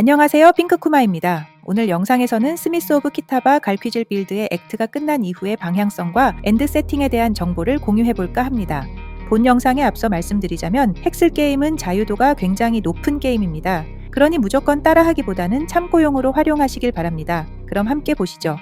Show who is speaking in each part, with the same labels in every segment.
Speaker 1: 안녕하세요. 핑크쿠마입니다. 오늘 영상에서는 스미스 오브 키타바 갈퀴질 빌드의 액트가 끝난 이후의 방향성과 엔드 세팅에 대한 정보를 공유해볼까 합니다. 본 영상에 앞서 말씀드리자면 헥슬 게임은 자유도가 굉장히 높은 게임입니다. 그러니 무조건 따라하기보다는 참고용으로 활용하시길 바랍니다. 그럼 함께 보시죠.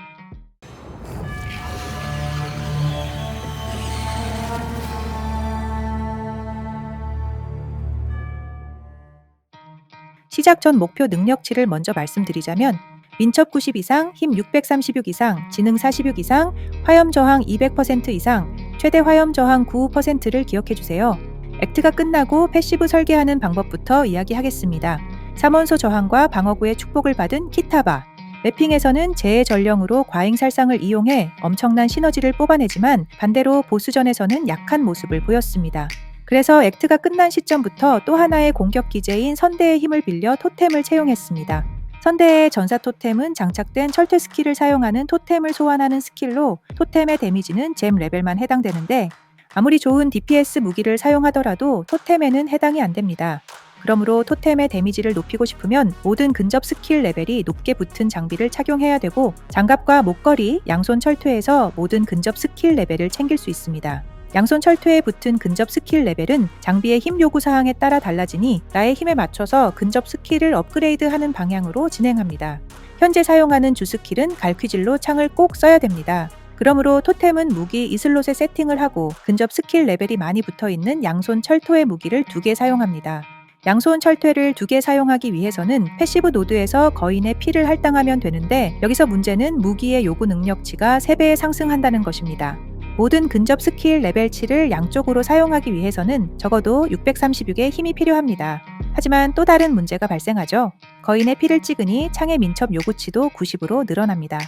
Speaker 1: 시작 전 목표 능력치를 먼저 말씀드리자면 민첩 90 이상, 힘 636 이상, 지능 46 이상, 화염 저항 200% 이상, 최대 화염 저항 95%를 기억해 주세요. 액트가 끝나고 패시브 설계하는 방법부터 이야기하겠습니다. 삼원소 저항과 방어구의 축복을 받은 키타바. 맵핑에서는 재해 전령으로 과잉 살상을 이용해 엄청난 시너지를 뽑아내지만 반대로 보스전에서는 약한 모습을 보였습니다. 그래서 액트가 끝난 시점부터 또 하나의 공격 기제인 선대의 힘을 빌려 토템을 채용했습니다. 선대의 전사 토템은 장착된 철퇴 스킬을 사용하는 토템을 소환하는 스킬로 토템의 데미지는 잼 레벨만 해당되는데 아무리 좋은 DPS 무기를 사용하더라도 토템에는 해당이 안 됩니다. 그러므로 토템의 데미지를 높이고 싶으면 모든 근접 스킬 레벨이 높게 붙은 장비를 착용해야 되고 장갑과 목걸이, 양손 철퇴에서 모든 근접 스킬 레벨을 챙길 수 있습니다. 양손 철퇴에 붙은 근접 스킬 레벨은 장비의 힘 요구 사항에 따라 달라지니 나의 힘에 맞춰서 근접 스킬을 업그레이드하는 방향으로 진행합니다. 현재 사용하는 주 스킬은 갈퀴질로 창을 꼭 써야 됩니다. 그러므로 토템은 무기 이슬롯에 세팅을 하고 근접 스킬 레벨이 많이 붙어 있는 양손 철토의 무기를 두 개 사용합니다. 양손 철퇴를 두 개 사용하기 위해서는 패시브 노드에서 거인의 피를 할당하면 되는데 여기서 문제는 무기의 요구 능력치가 3배 상승한다는 것입니다. 모든 근접 스킬 레벨 7을 양쪽으로 사용하기 위해서는 적어도 636의 힘이 필요합니다. 하지만 또 다른 문제가 발생하죠. 거인의 피를 찍으니 창의 민첩 요구치도 90으로 늘어납니다.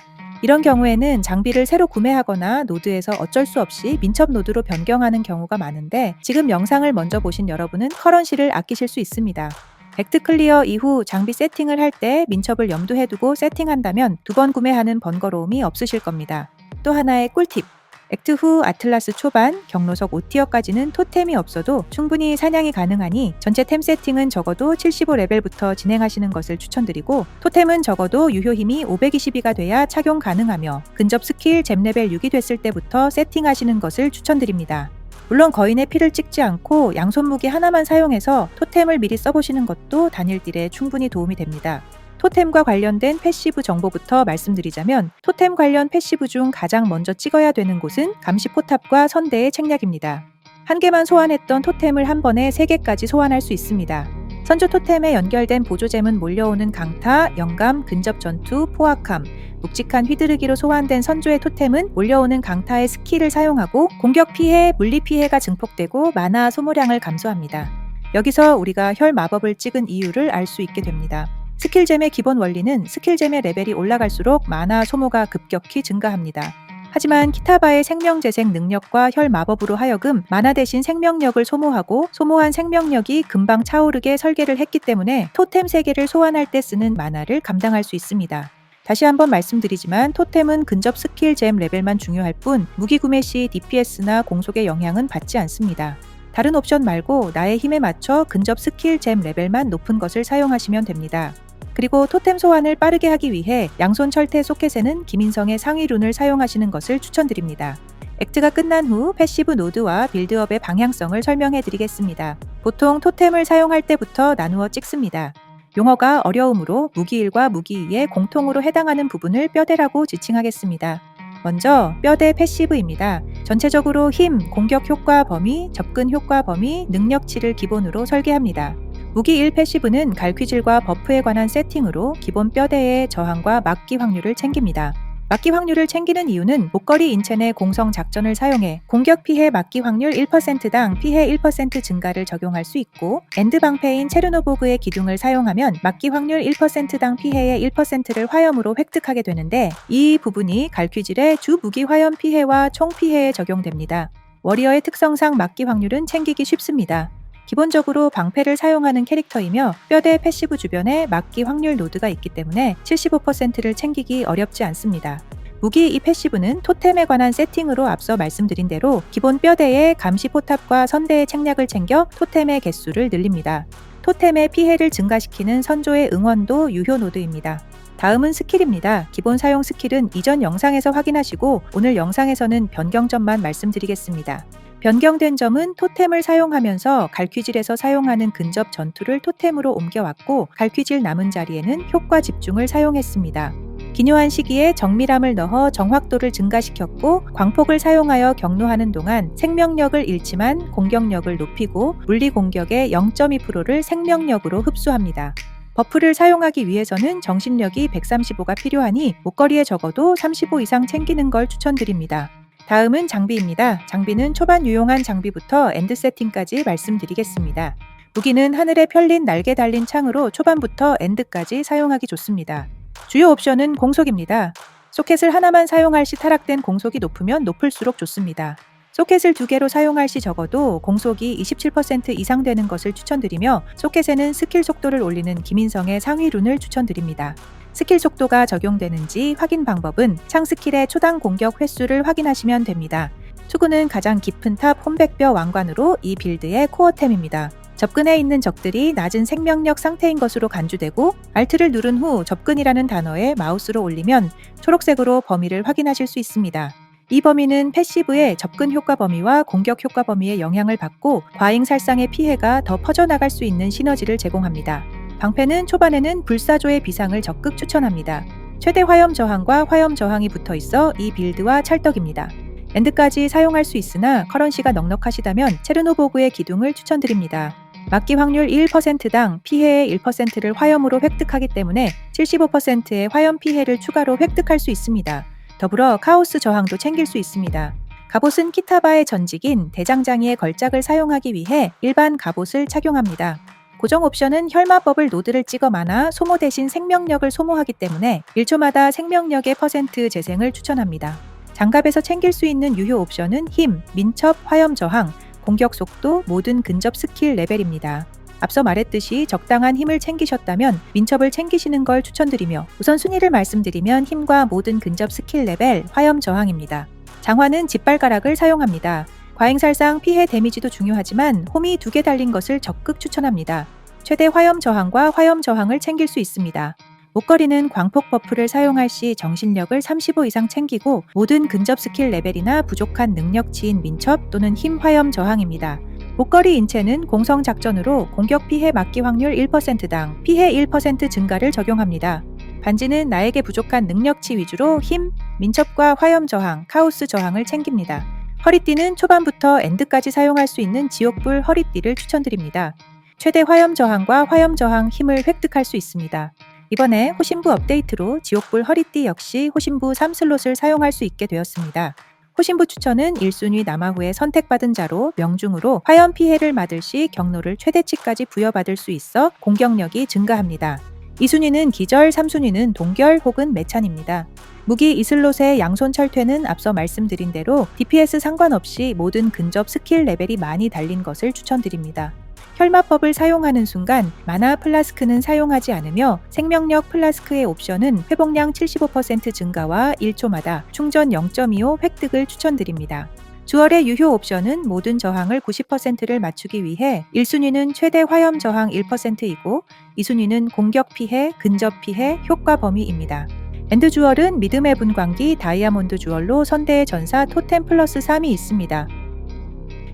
Speaker 1: 이런 경우에는 장비를 새로 구매하거나 노드에서 어쩔 수 없이 민첩 노드로 변경하는 경우가 많은데 지금 영상을 먼저 보신 여러분은 커런시를 아끼실 수 있습니다. 벡트 클리어 이후 장비 세팅을 할 때 민첩을 염두에 두고 세팅한다면 두 번 구매하는 번거로움이 없으실 겁니다. 또 하나의 꿀팁. 액트 후 아틀라스 초반, 경로석 5티어까지는 토템이 없어도 충분히 사냥이 가능하니 전체 템 세팅은 적어도 75레벨부터 진행하시는 것을 추천드리고 토템은 적어도 유효 힘이 520이가 돼야 착용 가능하며 근접 스킬 잼 레벨 6이 됐을 때부터 세팅하시는 것을 추천드립니다. 물론 거인의 피를 찍지 않고 양손 무기 하나만 사용해서 토템을 미리 써보시는 것도 단일 딜에 충분히 도움이 됩니다. 토템과 관련된 패시브 정보부터 말씀드리자면 토템 관련 패시브 중 가장 먼저 찍어야 되는 곳은 감시 포탑과 선대의 책략입니다. 한 개만 소환했던 토템을 한 번에 세 개까지 소환할 수 있습니다. 선조 토템에 연결된 보조잼은 몰려오는 강타, 영감, 근접 전투, 포악함, 묵직한 휘두르기로 소환된 선조의 토템은 몰려오는 강타의 스킬을 사용하고 공격 피해, 물리 피해가 증폭되고 마나 소모량을 감소합니다. 여기서 우리가 혈 마법을 찍은 이유를 알 수 있게 됩니다. 스킬잼의 기본 원리는 스킬잼의 레벨이 올라갈수록 마나 소모가 급격히 증가합니다. 하지만 키타바의 생명재생 능력과 혈 마법으로 하여금 마나 대신 생명력을 소모하고 소모한 생명력이 금방 차오르게 설계를 했기 때문에 토템 3개를 소환할 때 쓰는 마나를 감당할 수 있습니다. 다시 한번 말씀드리지만 토템은 근접 스킬 잼 레벨만 중요할 뿐 무기 구매 시 DPS나 공속의 영향은 받지 않습니다. 다른 옵션 말고 나의 힘에 맞춰 근접 스킬 잼 레벨만 높은 것을 사용하시면 됩니다. 그리고 토템 소환을 빠르게 하기 위해 양손 철퇴 소켓에는 김인성의 상위 룬을 사용하시는 것을 추천드립니다. 액트가 끝난 후 패시브 노드와 빌드업의 방향성을 설명해 드리겠습니다. 보통 토템을 사용할 때부터 나누어 찍습니다. 용어가 어려우므로 무기 1과 무기 2에 공통으로 해당하는 부분을 뼈대라고 지칭하겠습니다. 먼저 뼈대 패시브입니다. 전체적으로 힘, 공격 효과 범위, 접근 효과 범위, 능력치를 기본으로 설계합니다. 무기 1 패시브는 갈퀴질과 버프에 관한 세팅으로 기본 뼈대의 저항과 막기 확률을 챙깁니다. 막기 확률을 챙기는 이유는 목걸이 내 공성 작전을 사용해 공격 피해 막기 확률 1%당 피해 1% 증가를 적용할 수 있고 엔드 방패인 체르노보그의 기둥을 사용하면 막기 확률 1%당 피해의 1%를 화염으로 획득하게 되는데 이 부분이 갈퀴질의 주 무기 화염 피해와 총 피해에 적용됩니다. 워리어의 특성상 막기 확률은 챙기기 쉽습니다. 기본적으로 방패를 사용하는 캐릭터이며 뼈대 패시브 주변에 막기 확률 노드가 있기 때문에 75%를 챙기기 어렵지 않습니다. 무기 이 패시브는 토템에 관한 세팅으로 앞서 말씀드린 대로 기본 뼈대에 감시 포탑과 선대의 책략을 챙겨 토템의 개수를 늘립니다. 토템의 피해를 증가시키는 선조의 응원도 유효 노드입니다. 다음은 스킬입니다. 기본 사용 스킬은 이전 영상에서 확인하시고 오늘 영상에서는 변경점만 말씀드리겠습니다. 변경된 점은 토템을 사용하면서 갈퀴질에서 사용하는 근접 전투를 토템으로 옮겨왔고 갈퀴질 남은 자리에는 효과 집중을 사용했습니다. 기묘한 시기에 정밀함을 넣어 정확도를 증가시켰고 광폭을 사용하여 경로하는 동안 생명력을 잃지만 공격력을 높이고 물리 공격의 0.2%를 생명력으로 흡수합니다. 버프를 사용하기 위해서는 정신력이 135가 필요하니 목걸이에 적어도 35 이상 챙기는 걸 추천드립니다. 다음은 장비입니다. 장비는 초반 유용한 장비부터 엔드 세팅까지 말씀드리겠습니다. 무기는 하늘에 펼린 날개 달린 창으로 초반부터 엔드까지 사용하기 좋습니다. 주요 옵션은 공속입니다. 소켓을 하나만 사용할 시 타락된 공속이 높으면 높을수록 좋습니다. 소켓을 두 개로 사용할 시 적어도 공속이 27% 이상 되는 것을 추천드리며 소켓에는 스킬 속도를 올리는 김인성의 상위 룬을 추천드립니다. 스킬 속도가 적용되는지 확인 방법은 창 스킬의 초당 공격 횟수를 확인하시면 됩니다. 투구는 가장 깊은 탑 혼백뼈 왕관으로 이 빌드의 코어템입니다. 접근해 있는 적들이 낮은 생명력 상태인 것으로 간주되고 알트를 누른 후 접근이라는 단어에 마우스로 올리면 초록색으로 범위를 확인하실 수 있습니다. 이 범위는 패시브의 접근 효과 범위와 공격 효과 범위의 영향을 받고 과잉 살상의 피해가 더 퍼져나갈 수 있는 시너지를 제공합니다. 방패는 초반에는 불사조의 비상을 적극 추천합니다. 최대 화염 저항과 화염 저항이 붙어 있어 이 빌드와 찰떡입니다. 엔드까지 사용할 수 있으나 커런시가 넉넉하시다면 체르노보그의 기둥을 추천드립니다. 맞기 확률 1%당 피해의 1%를 화염으로 획득하기 때문에 75%의 화염 피해를 추가로 획득할 수 있습니다. 더불어 카오스 저항도 챙길 수 있습니다. 갑옷은 키타바의 전직인 대장장이의 걸작을 사용하기 위해 일반 갑옷을 착용합니다. 고정 옵션은 혈마법을 노드를 찍어 많아 소모 대신 생명력을 소모하기 때문에 1초마다 생명력의 퍼센트 재생을 추천합니다. 장갑에서 챙길 수 있는 유효 옵션은 힘, 민첩, 화염 저항, 공격 속도, 모든 근접 스킬 레벨입니다. 앞서 말했듯이 적당한 힘을 챙기셨다면 민첩을 챙기시는 걸 추천드리며 우선 순위를 말씀드리면 힘과 모든 근접 스킬 레벨, 화염 저항입니다. 장화는 짓발가락을 사용합니다. 과잉살상 피해 데미지도 중요하지만 홈이 두 개 달린 것을 적극 추천합니다. 최대 화염 저항과 화염 저항을 챙길 수 있습니다. 목걸이는 광폭 버프를 사용할 시 정신력을 35 이상 챙기고 모든 근접 스킬 레벨이나 부족한 능력치인 민첩 또는 힘 화염 저항입니다. 목걸이 인체는 공성 작전으로 공격 피해 막기 확률 1%당 피해 1% 증가를 적용합니다. 반지는 나에게 부족한 능력치 위주로 힘, 민첩과 화염 저항, 카오스 저항을 챙깁니다. 허리띠는 초반부터 엔드까지 사용할 수 있는 지옥불 허리띠를 추천드립니다. 최대 화염 저항과 화염 저항 힘을 획득할 수 있습니다. 이번에 호신부 업데이트로 지옥불 허리띠 역시 호신부 3슬롯을 사용할 수 있게 되었습니다. 호신부 추천은 1순위 남아 후에 선택받은 자로 명중으로 화염 피해를 맞을 시 경로를 최대치까지 부여받을 수 있어 공격력이 증가합니다. 2순위는 기절, 3순위는 동결 혹은 매찬입니다. 무기 이슬롯의 양손 철퇴는 앞서 말씀드린 대로 DPS 상관없이 모든 근접 스킬 레벨이 많이 달린 것을 추천드립니다. 혈마법을 사용하는 순간 마나 플라스크는 사용하지 않으며 생명력 플라스크의 옵션은 회복량 75% 증가와 1초마다 충전 0.25 획득을 추천드립니다. 주얼의 유효 옵션은 모든 저항을 90%를 맞추기 위해 1순위는 최대 화염 저항 1%이고 2순위는 공격 피해, 근접 피해, 효과 범위입니다. 엔드 주얼은 믿음의 분광기 다이아몬드 주얼로 선대의 전사 토템 플러스 3이 있습니다.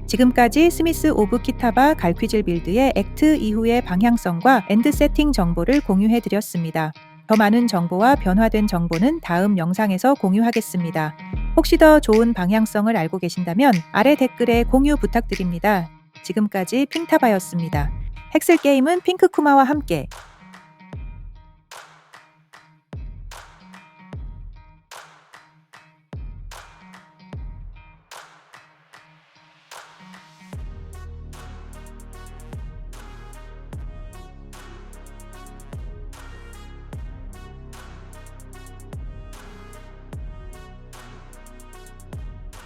Speaker 1: 지금까지 스미스 오브 키타바 갈퀴질 빌드의 액트 이후의 방향성과 엔드 세팅 정보를 공유해 드렸습니다. 더 많은 정보와 변화된 정보는 다음 영상에서 공유하겠습니다. 혹시 더 좋은 방향성을 알고 계신다면 아래 댓글에 공유 부탁드립니다. 지금까지 핑타바였습니다. 헥슬 게임은 핑크쿠마와 함께